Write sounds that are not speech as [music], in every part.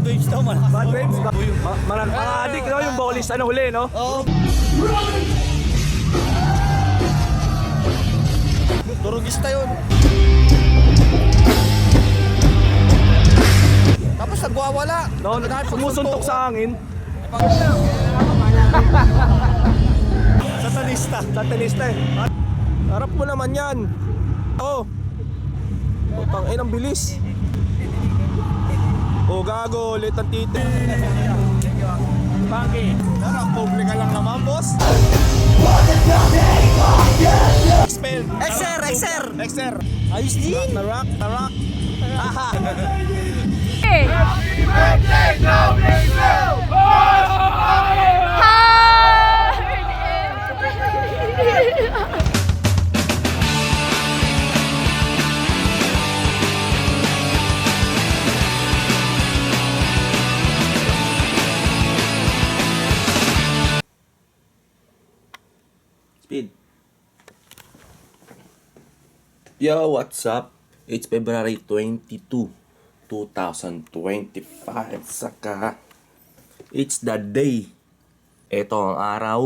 bad waves daw, malakas. Bad waves? Ba- ma- mga, mga adik, no? Yung bowlist, ano huli, no? Oo. Durugista yun. Tapos nagwawala. No, sumusuntok sa hangin. Satanista. Satanista eh. Harap mo naman yan. Oo. Oh. Putang eh, ang bilis. Oh, gago, ulit ang titi. Bakit? Tara, publika lang naman, boss. Expel. Exer, exer. Exer. Ayos din. Na rock, na rock. Aha. Speed. Yo, what's up? It's February 22, 2025. Saka, it's the day. Ito ang araw.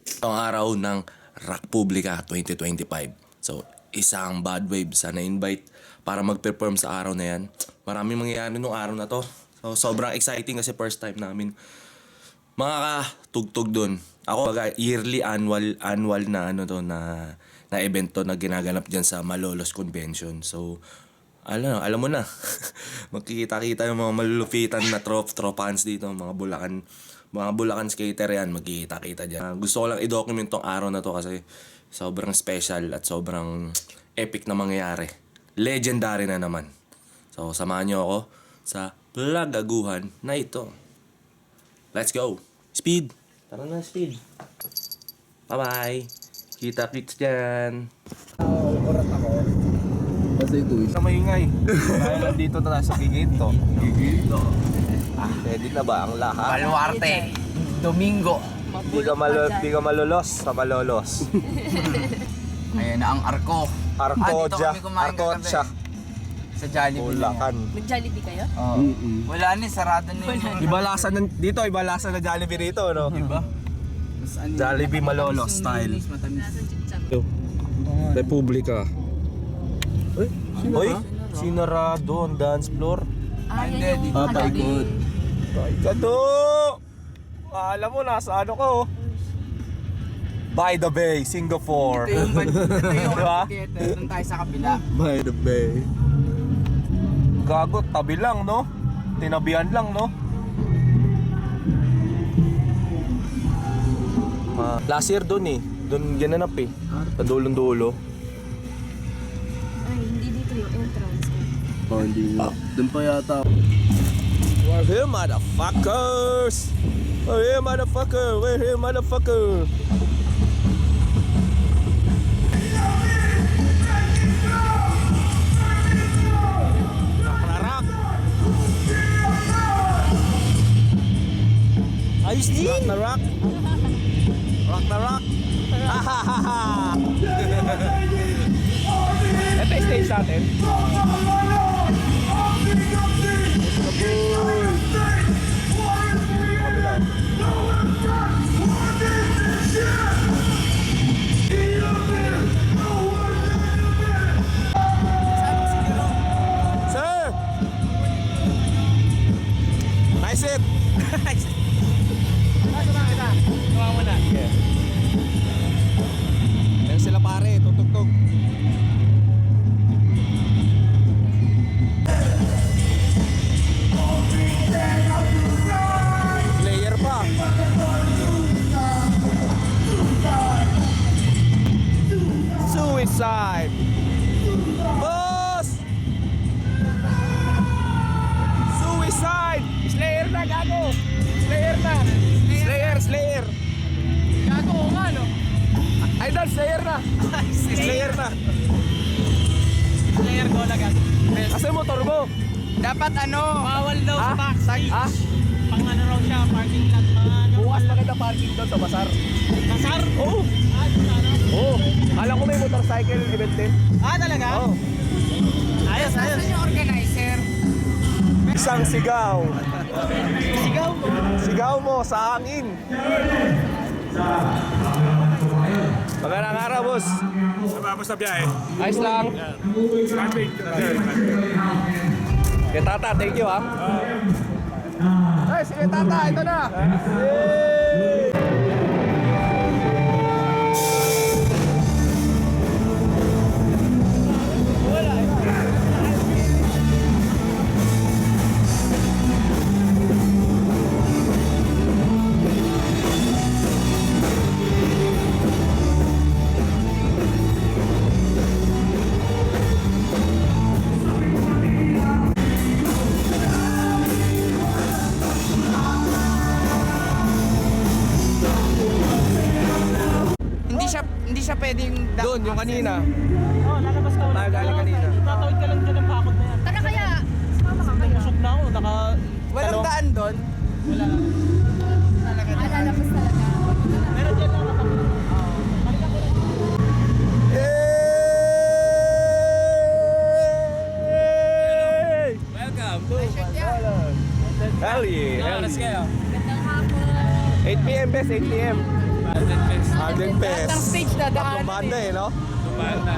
Ito ang araw ng Rock Publica 2025. So, isang bad wave sa na-invite para mag-perform sa araw na yan. Maraming mangyayari nung araw na to. So, sobrang exciting kasi first time namin makakatugtog dun. Ako baga yearly annual annual na ano to na na event na ginaganap diyan sa Malolos Convention. So alam, alam mo na. [laughs] Magkikita-kita yung mga malulupitan na trop tropans dito, mga Bulacan mga Bulacan skater yan, magkikita-kita diyan. Ah, gusto ko lang i-document tong araw na to kasi sobrang special at sobrang epic na mangyayari. Legendary na naman. So samahan niyo ako sa plagaguhan na ito. Let's go. Speed. Tara na, Speed. Bye-bye. Kita-kits dyan. na maingay. Dahil nandito na sa giginto. Giginto. Ah, ready na ba ang lahat? Baluarte. Domingo. Di ka, malo, di ka malulos sa malolos. [laughs] Ayan na ang arko. Arcoja. Ah, dito kami kumain Arcocha. Sa Jollibee. Bulacan. Nag-Jollibee kayo? Oo. Wala na, sarado na yun. Iba lasa ng, dito, iba lasa na Jollibee rito, no? Iba? Jollibee Malolo style. Republika. Uy, Uy, sinarado ang dance floor. Ah, Hindi, yan dito yung pa ano, ikot. Kado! Alam mo, nasa ano ko. By the Bay, Singapore. Ito yung, [laughs] ito yung Diba? Doon tayo sa kabila. By the Bay. Gago, tabi lang, no? Tinabihan lang, no? Ah, last year doon eh. Doon ginanap eh. Sa dulong-dulo. Ay, hindi dito yung entrance. Oh, hindi. Doon pa yata. We're here, motherfuckers! We're here, motherfucker! We're here, motherfucker! Ayos din! Rock na rock! Rock na rock! [laughs] Ito yung stage natin. Parking doon sa Basar. Kasar? Oo! Ah? Oo! Alam ko may motorcycle event din. Ah, talaga? Oo! Ayos, ayos. Saan yung organizer? Isang sigaw! Sigaw mo. Sigaw mo sa hangin. Magandang araw, boss. Tapos na biyahe. Ayos lang. Traffic. Kay Tata, thank you ha. Ay, sige Tata, ito na. Hindi Amen. Doon, yung kanina. Oo, oh, lalabas ka ulit. Tayo galing kanina. Tatawid ka lang dyan ng bakod na yan. Tara kaya, sumama ka kaya. Busog na ako. Naka... Walang daan doon. Wala. Talaga Ah, na. lalabas talaga. Meron dyan lang naka... Halika ko lang. Hey! Welcome Hell yeah. hell yeah. kayo? Gandang hapon. 8 p.m. best, 8 p.m. 100 pesos. Ang stage na Tatlong daan. banda eh, no? Banda.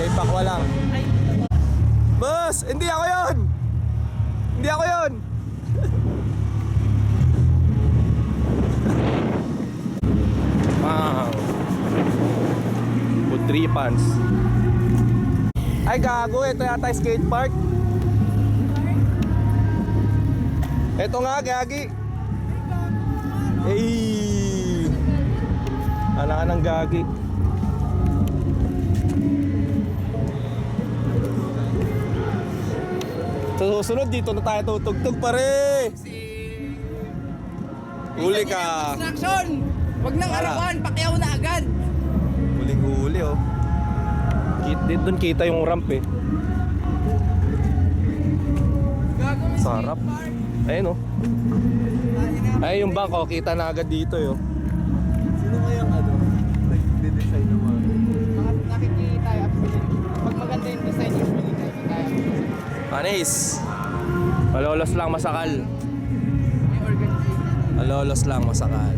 Kay Pakwa lang. Boss, hindi ako yun! Hindi ako yun! [laughs] wow. Three pants. Ay gago, ito yata yung skate park. Ito nga, gagi. Hey! Ala ka ng gagi. Sa susunod, dito na tayo tutugtog pare. Huli ka. Construction! Huwag nang Wala. arawan, pakyaw na agad. Huling huli oh. Kit, doon kita yung ramp eh. Sarap. Ayun oh. Ay yung bangko, kita na agad dito yo. Sino Panis. Malolos lang masakal. Malolos lang masakal.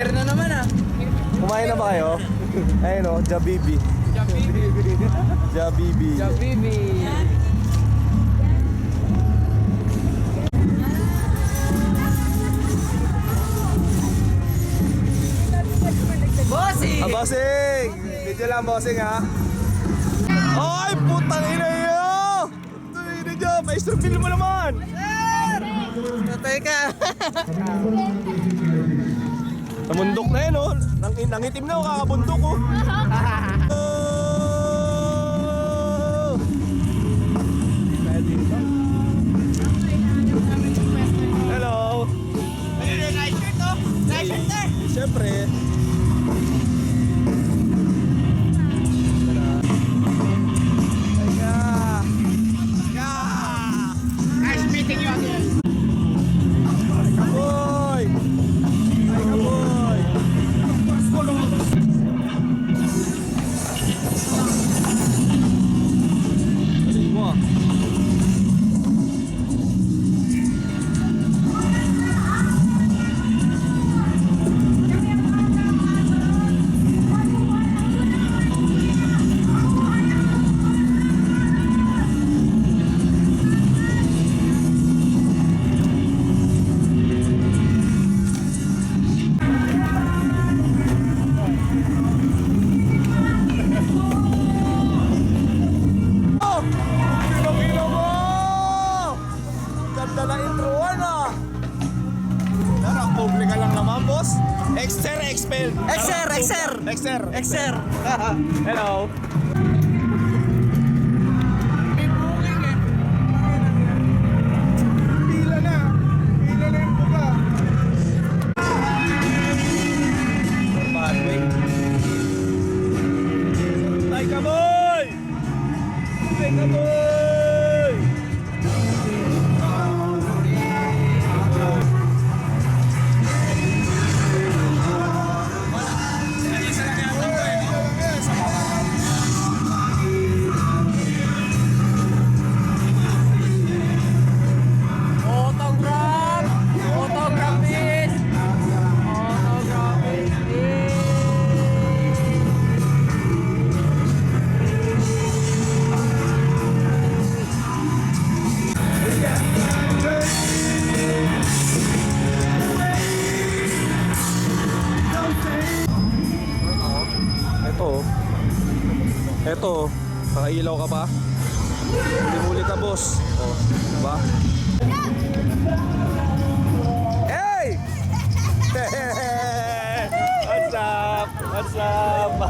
Pero na naman ah. Kumain na ba kayo? Ayun oh, Jabibi. Jabibi. Jabibi. Jabibi. Bossy! Ah, bossing! Video lang, bossing ha. Ay, putang ina nyo! Ina nyo! Maestro, film mo naman! Tatay ka. Namundok na yun, oh. Nang, nangitim na, oh, kakabundok, oh. Oh! [laughs]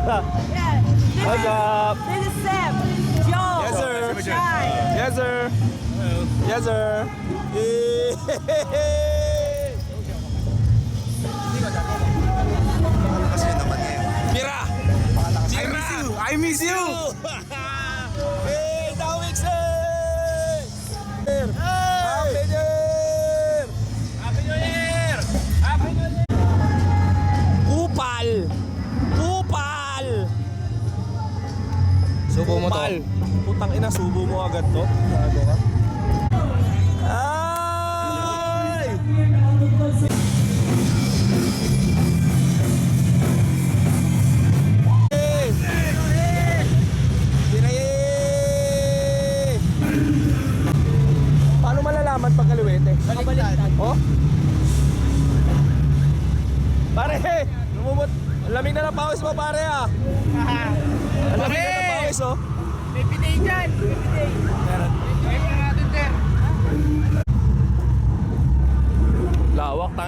up? What's up? This is Sam. Joe. Yes, sir. Shai. Yes, sir. Yes, sir. Mira! Mira! I miss you! hey, Subo mo to. Putang ina, subo mo agad to. Gago ka. Ay! Paano malalaman pag kaliwete? Baliktad. Oh? Pare! Lumumot! Lamig na ng pawis mo pare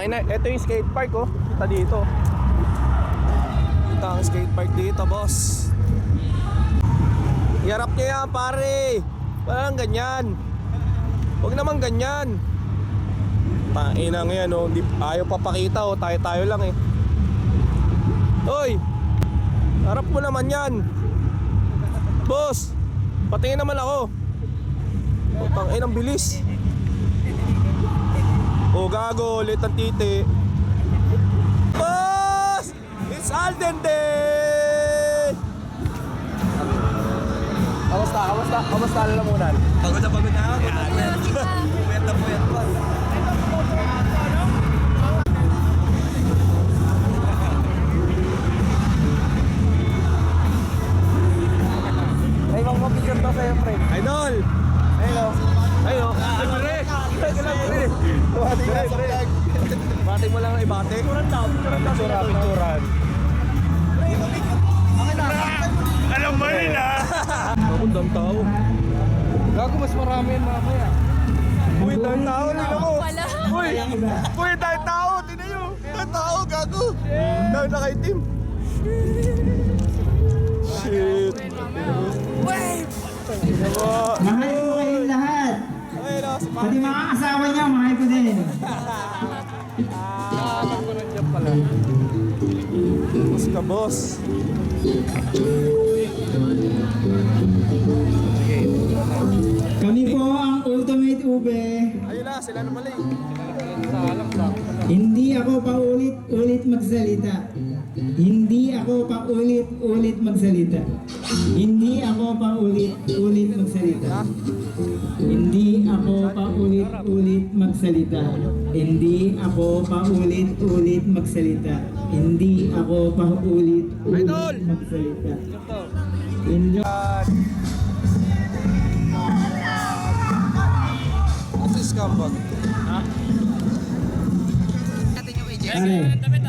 Tangin na. Ito yung skate park, oh. Kita dito. Kita ang skate park dito, boss. Iharap niya yan, pare. Walang ganyan. Huwag naman ganyan. Tain na ngayon, oh. Di, ayaw papakita, oh. Tayo-tayo lang, eh. Hoy! Harap mo naman yan. Boss! Patingin naman ako. Oh, ang bilis. O gago, ulit ang titi. Boss! It's Alden Day! Kamusta? Kamusta? Kamusta ang lamunan? Pagod na pagod na ako. Puyat na puyat pa. Ay, magpapicture daw sa'yo, friend. Idol! Hello. Ayo, ay Bati ka, pre. Bati mo lang ang ibate. Picturean daw. Picturean, picturean. Alam mo rin ah! Ako dang tao. Gago, mas marami yan mamaya. Uy, dahil tao, mo. Wala. Uy! Uy, dahil tao, tingnan nyo. Dahil tao, gago. Dahil nakaitim. Shit. Wave! Mahal ko kayong lahat. Si Pati mga asawa niya, mahal ko din. Ah, ako nandiyan pala. Boss ka, boss. Kami po ang Ultimate Ube. Ayun na, sila na pala eh. Hindi ako paulit-ulit magsalita. Hindi ako paulit-ulit magsalita. Hindi ako paulit-ulit magsalita. Hindi ako paulit-ulit magsalita. Hindi ako paulit-ulit magsalita. Hindi ako paulit-ulit magsalita. Enjoy. Ito is scumbag. Pare, Uy,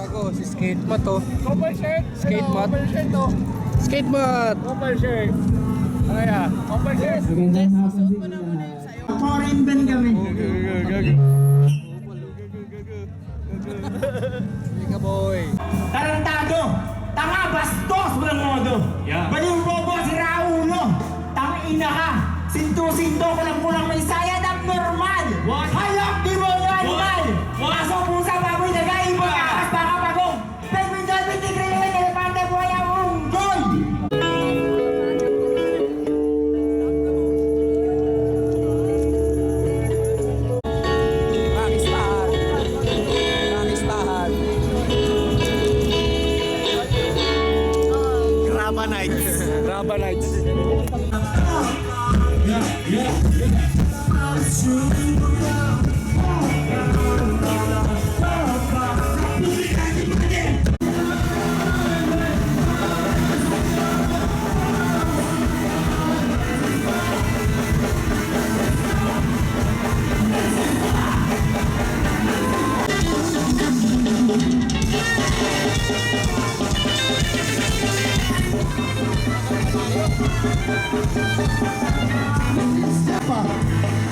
gago, si skate mat to. Copper shirt. Skate Ano, mat. Copper shirt to. Skate mat! Copper shirt. Ano yan? Copper shirt. magandang hapon sa inyo lahat. Foreign band kami. Hindi ka, boy. Tarantado! Tanga bastos mo ng modo! Baliw bobo si Raulo! Tang ina ka! Sinto-sinto ko lang kulang may sayad abnormal! Hayop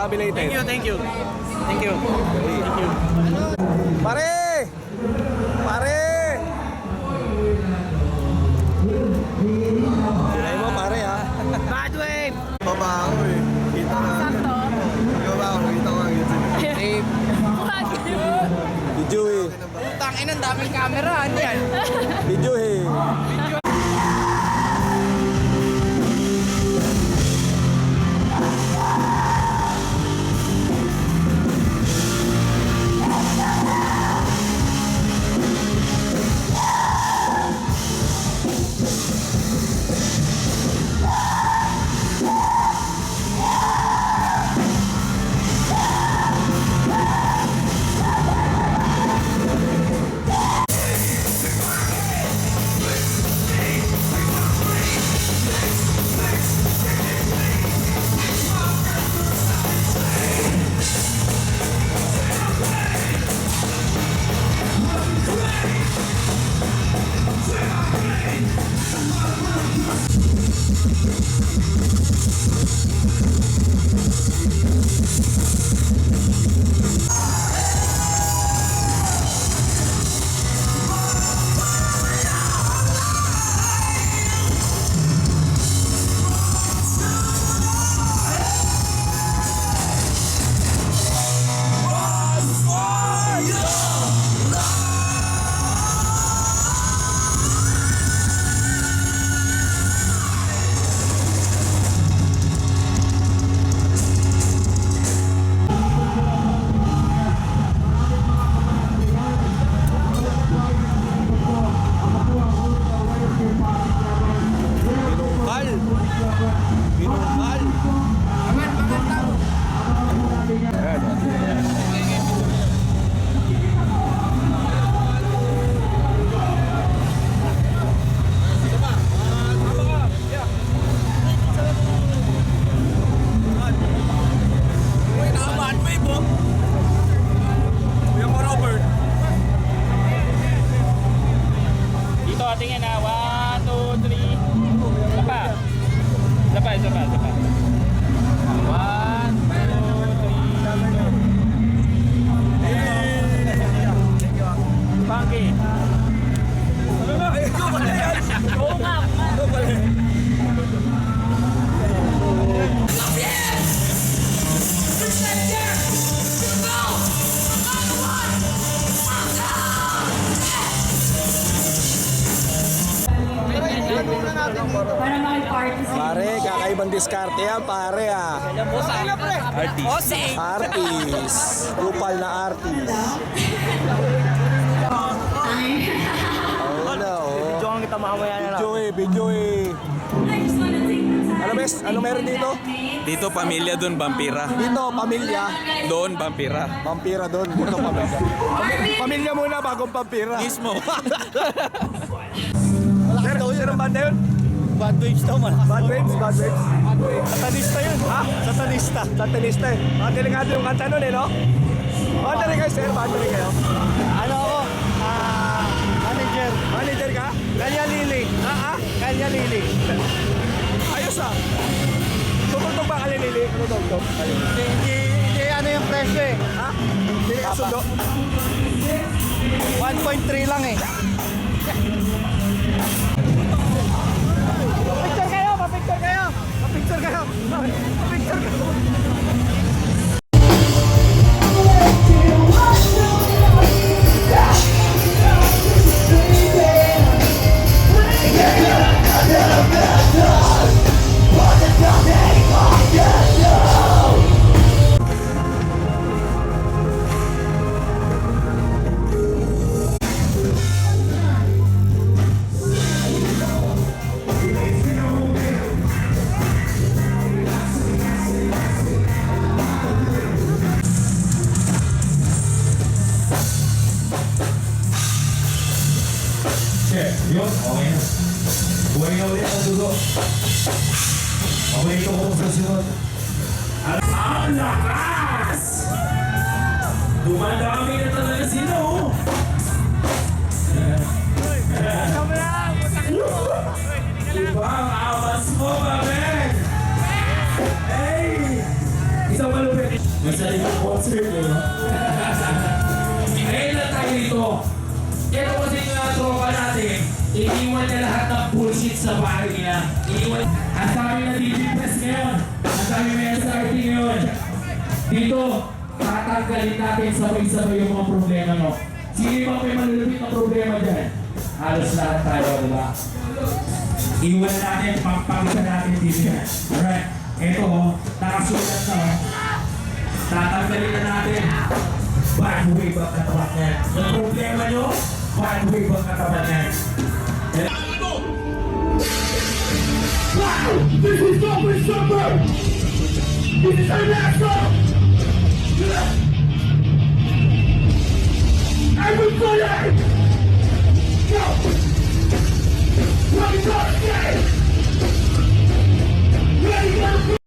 Belated ha, belated. Thank you, thank you. Thank you. Pare! Pare! Ay mo pare ha. Bad wave! Baba ako eh. Kita na. Sakto. Baba ako, kita ko ang YouTube. Video eh. Putang ina, daming camera. Ano yan? Video eh. なんでだろうなんで。Kakaibang diskarte yan, pare ah. Artist. Artist. Kupal na artist. Oh. Video ang kita mamaya na lang. Video eh, video eh. Ano bes? Ano meron dito? Dito pamilya, doon vampira. Dito, pamilya. Doon vampira. Vampira doon. Dito, pamilya. Pam- Pamilya muna bagong vampira. Mismo. Sir, sir, ang banda yun? Bad waves daw man. Bad Waves, Bad Waves. Satanista yun. Ha? Satanista. Satanista eh. Mga delikado yung kanta nun eh, no? Rin kayo, sir. Rin kayo. Ano ako? Ah, manager. Manager ka? Kalya Lili. Ha? Ha? Kalya Lili. Ayos ah. Tumutog ba kali Lili? Ano to? Hindi, hindi, hindi ano yung presyo eh. Ha? Hindi ka sundo. 1.3 lang eh. Dito, tatanggalin natin sabay-sabay yung mga problema no. Sino ba may malulupit na problema dyan? Halos lahat tayo, di ba? Iwan na natin, pagpagsa natin dito yan. Alright, eto oh, nakasulat na oh. Tatanggalin na natin. Bad way ba katawan yan? Yung problema nyo, bad way ba katawan yan? Wow! This is Double Summer! This is our last song! Everybody! Go! Ready, go, it! Ready, go!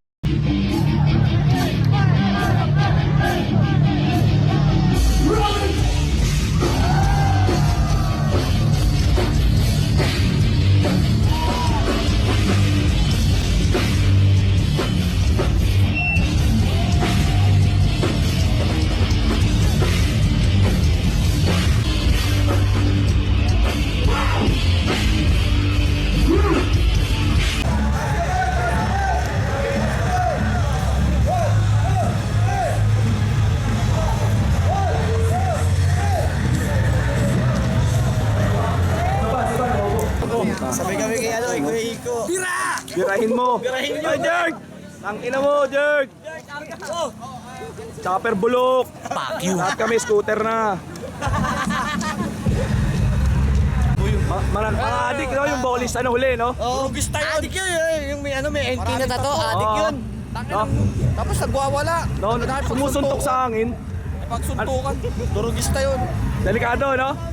Kami scooter na. Ma- Maran, mga adik, no? Yung bowlist, ano huli, no? Oo, gusto tayo. Adik yun, eh. yung may ano, may NT na tato, adik yun. No? Tapos nagwawala. No, sumusuntok sa hangin. Pagsuntukan, durugista yun. Delikado, no?